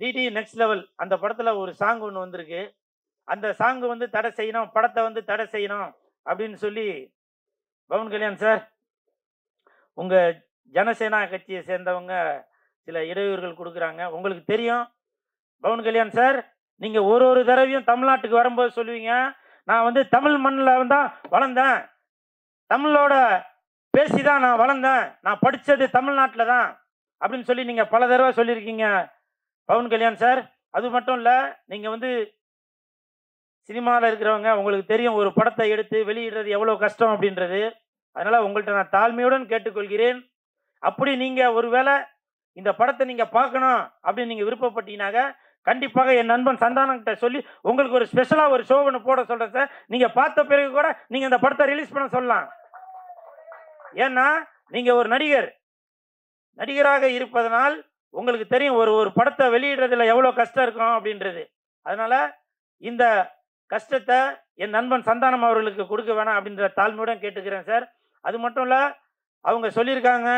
DD next level அந்த படத்தில் ஒரு சாங் ஒன்று வந்திருக்கு. அந்த சாங்கு வந்து தடை செய்யணும் படத்தை வந்து தடை செய்யணும் அப்படின்னு சொல்லி பவன் கல்யாண் சார் உங்கள் ஜனசேனா கட்சியை சேர்ந்தவங்க சில இடையூறுகள் கொடுக்குறாங்க. உங்களுக்கு தெரியும். பவன் கல்யாண் சார் நீங்கள் ஒரு ஒரு தடவையும் தமிழ்நாட்டுக்கு வரும்போது சொல்லுவீங்க நான் வந்து தமிழ் மண்ணில் தான் வளர்ந்தேன். தமிழோட பேசி தான் நான் வளர்ந்தேன். நான் படித்தது தமிழ்நாட்டில் தான் அப்படின்னு சொல்லி நீங்கள் பல தடவை சொல்லியிருக்கீங்க. பவன் கல்யாண் சார் அது மட்டும் இல்லை நீங்கள் வந்து சினிமாவில் இருக்கிறவங்க உங்களுக்கு தெரியும் ஒரு படத்தை எடுத்து வெளியிடுறது எவ்வளோ கஷ்டம் அப்படின்றது. அதனால் உங்கள்கிட்ட நான் தாழ்மையுடன் கேட்டுக்கொள்கிறேன். அப்படி நீங்கள் ஒருவேளை இந்த படத்தை நீங்கள் பார்க்கணும் அப்படின்னு நீங்கள் விருப்பப்பட்டீங்கன்னாக்க கண்டிப்பாக என் நண்பன் சந்தானங்கிட்ட சொல்லி உங்களுக்கு ஒரு ஸ்பெஷலாக ஒரு ஷோ ஒன்று போட சொல்கிறேன் சார். நீங்கள் பார்த்த பிறகு கூட நீங்கள் இந்த படத்தை ரிலீஸ் பண்ண சொல்லலாம். ஏன்னா நீங்கள் ஒரு நடிகர். நடிகராக இருப்பதனால் உங்களுக்கு தெரியும் ஒரு ஒரு படத்தை வெளியிடுறதுல எவ்வளோ கஷ்டம் இருக்கும் அப்படின்றது. அதனால இந்த கஷ்டத்தை என் நண்பன் சந்தானம் அவர்களுக்கு கொடுக்க வேணாம் அப்படின்ற தாழ்மையுடன் கேட்டுக்கிறேன் சார். அது மட்டும் இல்லை அவங்க சொல்லியிருக்காங்க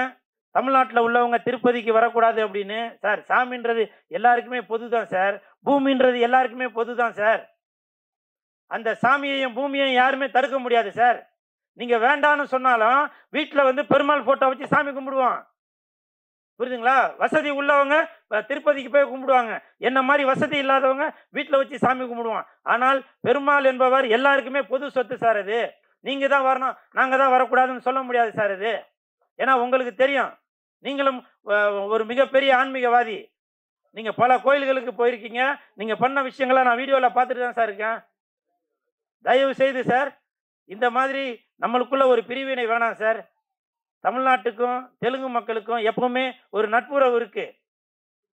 தமிழ்நாட்டில் உள்ளவங்க திருப்பதிக்கு வரக்கூடாது அப்படின்னு. சார் சாமின்றது எல்லாருக்குமே பொது தான் சார். பூமின்றது எல்லாருக்குமே பொது தான் சார். அந்த சாமியையும் பூமியையும் யாருமே தடுக்க முடியாது சார். நீங்கள் வேண்டான்னு சொன்னாலும் வீட்டில் வந்து பெருமாள் ஃபோட்டோ வச்சு சாமி கும்பிடுவோம். புரியுதுங்களா வசதி உள்ளவங்க திருப்பதிக்கு போய் கும்பிடுவாங்க. என்ன மாதிரி வசதி இல்லாதவங்க வீட்டில் வச்சு சாமி கும்பிடுவான். ஆனால் பெருமாள் என்பவர் எல்லாருக்குமே பொது சொத்து சார் அது. நீங்கள் தான் வரணும் நாங்கள் தான் வரக்கூடாதுன்னு சொல்ல முடியாது சார் இது ஏன்னா உங்களுக்கு தெரியும் நீங்களும் ஒரு மிகப்பெரிய ஆன்மீகவாதி. நீங்கள் பல கோயில்களுக்கு போயிருக்கீங்க. நீங்கள் பண்ண விஷயங்களை நான் வீடியோவில் பார்த்துட்டு தான் சார் இருக்கேன். தயவு செய்து சார் இந்த மாதிரி நம்மளுக்குள்ள ஒரு பிரிவினை வேணாம் சார். தமிழ்நாட்டுக்கும் தெலுங்கு மக்களுக்கும் எப்பவுமே ஒரு நட்புறவு இருக்கு.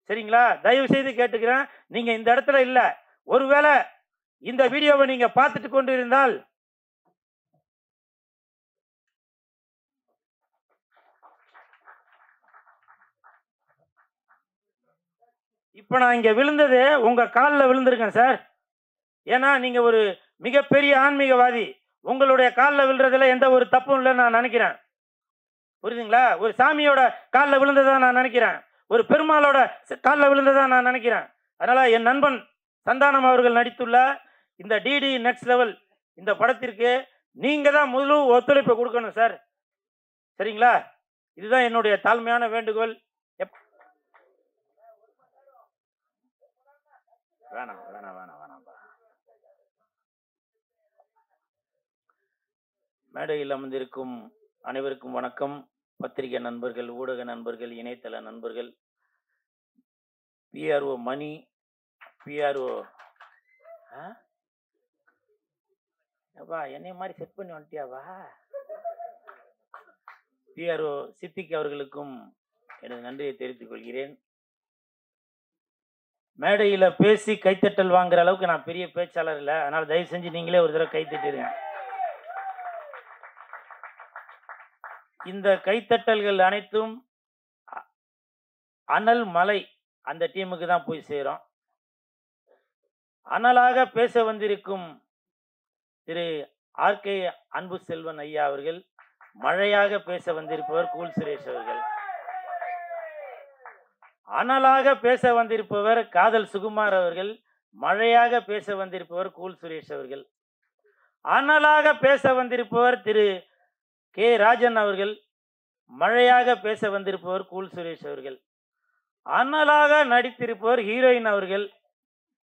சரிங்களா? தயவு செய்து கேட்டுக்கிறேன். நீங்க இந்த இடத்துல இல்ல. ஒருவேளை இந்த வீடியோவை நீங்க பார்த்துட்டு கொண்டு இருந்தால் இப்போ நான் இங்க விழுந்தது உங்க காலில் விழுந்திருக்கேன் சார். ஏன்னா நீங்க ஒரு மிகப்பெரிய ஆன்மீகவாதி. உங்களுடைய காலில் விழுறதுல எந்த ஒரு தப்பும் இல்லைன்னு நான் நினைக்கிறேன். புரியுதுங்களா? ஒரு சாமியோட காலில் விழுந்ததா நான் நினைக்கிறேன். ஒரு பெருமாளோட காலில் விழுந்ததா நான் நினைக்கிறேன். அதனால என் நண்பன் சந்தானம் அவர்கள் நடித்துள்ள இந்த டிடி நெக்ஸ்ட் லெவல் இந்த படத்திற்கு நீங்க தான் முழு ஒத்துழைப்பை கொடுக்கணும் சார். சரிங்களா? இதுதான் என்னுடைய தாழ்மையான வேண்டுகோள். எப்- வேணாம் வேணாம் வேணாம் வேணாம். மேடையில் அமர்ந்திருக்கும் அனைவருக்கும் வணக்கம். பத்திரிகை நண்பர்கள் ஊடக நண்பர்கள் இணையதள நண்பர்கள் பிஆர்ஓ மணி பிஆர்ஓ அப்பா என்னைய மாதிரி செட் பண்ணி வந்துட்டியாவா பிஆர்ஓ சித்திக் அவர்களுக்கும் எனது நன்றியை தெரிவித்துக் கொள்கிறேன். மேடையில் பேசி கைத்தட்டல் வாங்குற அளவுக்கு நான் பெரிய பேச்சாளர் இல்லை. அதனால் தயவு செஞ்சு நீங்களே ஒரு தடவை கைத்தட்டிடுங்க இந்த கைத்தட்டல்கள் அனைத்தும் அனல் மலை அந்த டீமுக்கு தான் போய் சேரும். அனலாக பேச வந்திருக்கும் திரு ஆர்கே அன்பு செல்வன் ஐயா அவர்கள் மழையாக பேச வந்திருப்பவர் கூல் சுரேஷ் அவர்கள். அனலாக பேச வந்திருப்பவர் காதல் சுகுமார் அவர்கள் மழையாக பேச வந்திருப்பவர் கூல் சுரேஷ் அவர்கள். அனலாக பேச வந்திருப்பவர் திரு கே. ராஜன் அவர்கள் மழையாக பேச வந்திருப்பவர் கூல் சுரேஷ் அவர்கள். அண்ணலாக நடித்திருப்பவர் ஹீரோயின் அவர்கள்